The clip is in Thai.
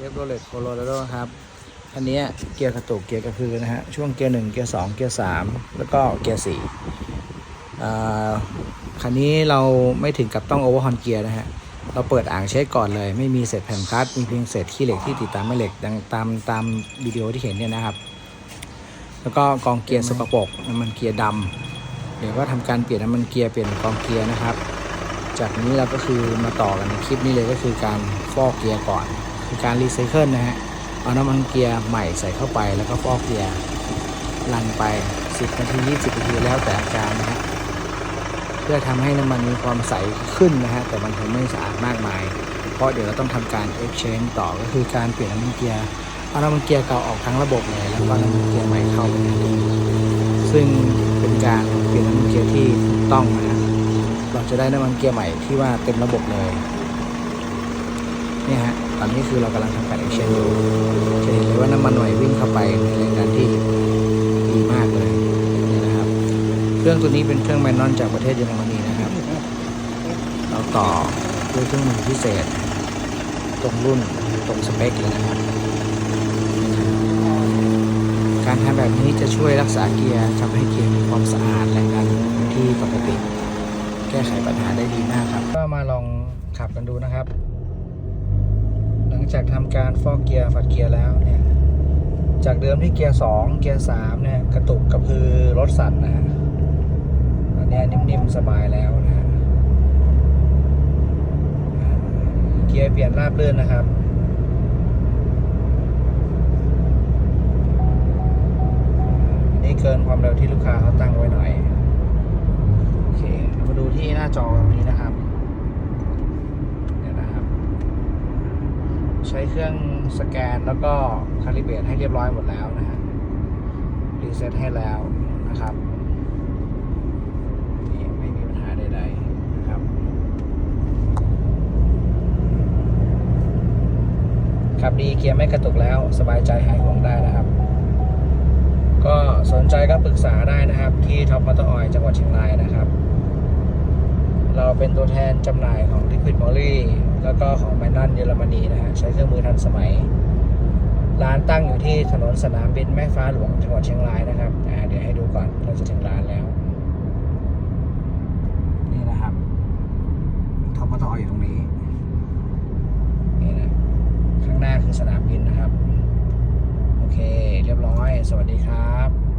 เชฟโรเลตโคโลราโดครับ อันนี้เกียร์กระตุกเกียร์กระพือนะฮะ ช่วงเกียร์หนึ่งเกียร์สองเกียร์สามแล้วก็เกียร์สี่คันนี้เราไม่ถึงกับต้องโอเวอร์ฮอนเกียร์นะฮะ เราเปิดอ่างเช็คก่อนเลย ไม่มีเศษแผ่นคลัตช์มีเพียงเศษขี้เหล็กที่ติดตามแม่เหล็กดังตามตามวิดีโอที่เห็นเนี่ยนะครับ แล้วก็กองเกียร์สกปรกน้ำมันเกียร์ดำเดี๋ยวก็ทำการเปลี่ยนน้ำมันเกียร์เปลี่ยนกองเกียร์นะครับ จากนี้เราก็คือมาต่อกันในคลิปนี้เลยก็คือการฟอกเกียร์ก่อน คือการรีไซเคิลนะฮะ เอาน้ำมันเกียร์ใหม่ใส่เข้าไปแล้วก็ฟอกเกียร์รันไป 10นาที20นาทีแล้วแต่อาการนะฮะ เพื่อทำให้น้ำมันมีความใสขึ้นนะฮะ แต่มันคงไม่สะอาดมากมาย เพราะเดี๋ยวเราต้องทำการ exchange ต่อก็คือการเปลี่ยนน้ำมันเกียร์ เอาน้ำมันเกียร์เก่าออกทั้งระบบเลยแล้วก็น้ำมันเกียร์ใหม่เข้าไปซึ่งเป็นการเปลี่ยนน้ำมันเกียร์ที่ถูกต้องนะฮะเราจะได้น้ำมันเกียร์ใหม่ที่ว่าเต็มระบบเลยเนี่ยฮะ ตอนนี้คือเรากำลังทำการ exchange อยู่จะเห็นเลยว่าน้ำมันหม่วิ่งเข้าไปในแรงดันที่ดีมากเลยนี่นะครับ เครื่องตัวนี้เป็นเครื่องแมนนอนจากประเทศเยอรมนีนะครับ เราต่อด้วยเครื่องมือพิเศษ ตรงรุ่นตรงสเปคเลยนะครับ การทำแบบนี้จะช่วยรักษาเกียร์ทำให้เกียร์มีความสะอาดแรงดันที่ปกติ แก้ไขปัญหาได้ดีมากครับ ก็มาลองขับกันดูนะครับ จากทำการฟอกเกียร์ฝัดเกียร์แล้วเนี่ย จากเดิมที่เกียร์สองเกียร์สามเนี่ยกระตุกกระพือรถสั่นนะฮะตอนนี้นิ่มๆสบายแล้วนะฮะเกียร์เปลี่ยนราบรื่อนนะครับนนี้เกินความเร็วที่ลูกค้าเขาตั้งไว้หน่อย โอเค มาดูที่หน้าจอตรงนี้นะครับเนี่ยนะครับ ใช้เครื่องสแกนแล้วก็คาลิเบรตให้เรียบร้อยหมดแล้วนะฮะรีเซ็ตให้แล้วนะครับนี่ไม่มีปัญหาใดๆนะครับครับดีเกียร์ไม่กระตุกแล้วสบายใจหายห่วงได้นะครับ ก็สนใจก็ปรึกษาได้นะครับที่ท็อปมอเตอร์ออยจังหวัดเชียงรายนะครับ เราเป็นตัวแทนจำหน่ายของ Liquid m o l l y แล้วก็ของแมนดันเยอรมนีนะฮะใช้เครื่องมือทันสมัย ร้านตั้งอยู่ที่ถนนสนามบินแม่ฟ้าหลวงจังหวัดเชียงรายนะครับเดี๋ยวให้ดูก่อนเราจะถึงร้านแล้วนี่นะครับทบตออยู่ตรงนี้นี่นะข้างหน้าคือสนามบินนะครับ โอเค เรียบร้อย สวัสดีครับ